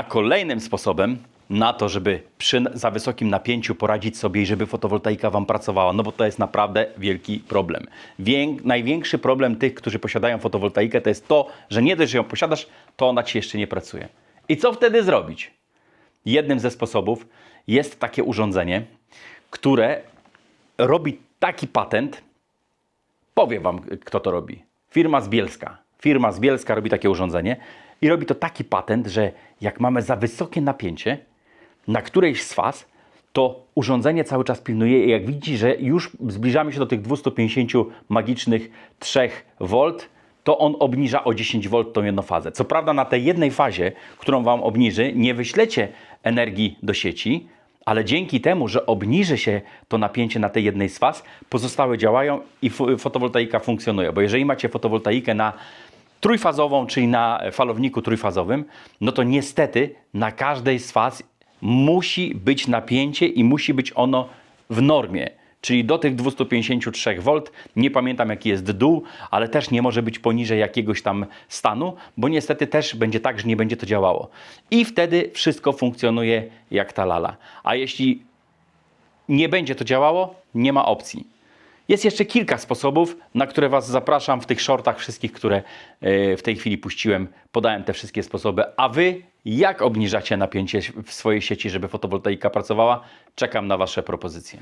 A kolejnym sposobem na to, żeby przy za wysokim napięciu poradzić sobie i żeby fotowoltaika Wam pracowała, no bo to jest naprawdę wielki problem. Wię największy problem tych, którzy posiadają fotowoltaikę, to jest to, że nie dość, że ją posiadasz, to ona Ci jeszcze nie pracuje. I co wtedy zrobić? Jednym ze sposobów jest takie urządzenie, które robi taki patent, Powiem Wam, kto to robi. Firma z Bielska. Firma z Bielska robi takie urządzenie i robi to taki patent, że jak mamy za wysokie napięcie na którejś z faz, to urządzenie cały czas pilnuje i jak widzi, że już zbliżamy się do tych 250 magicznych 3 V, to on obniża o 10 V tą jedną fazę. Co prawda na tej jednej fazie, którą Wam obniży, nie wyślecie energii do sieci, ale dzięki temu, że obniży się to napięcie na tej jednej z faz, pozostałe działają i fo- fotowoltaika funkcjonuje. Bo jeżeli macie fotowoltaikę na trójfazową, czyli na falowniku trójfazowym, no to niestety na każdej z faz musi być napięcie i musi być ono w normie. Czyli do tych 253 V, nie pamiętam jaki jest dół, ale też nie może być poniżej jakiegoś tam stanu, bo niestety też będzie tak, że nie będzie to działało. I wtedy wszystko funkcjonuje jak ta lala. A jeśli nie będzie to działało, nie ma opcji. Jest jeszcze kilka sposobów, na które Was zapraszam w tych shortach wszystkich, które e, w tej chwili puściłem. Podałem te wszystkie sposoby. A Wy jak obniżacie napięcie w swojej sieci, żeby fotowoltaika pracowała? Czekam na Wasze propozycje.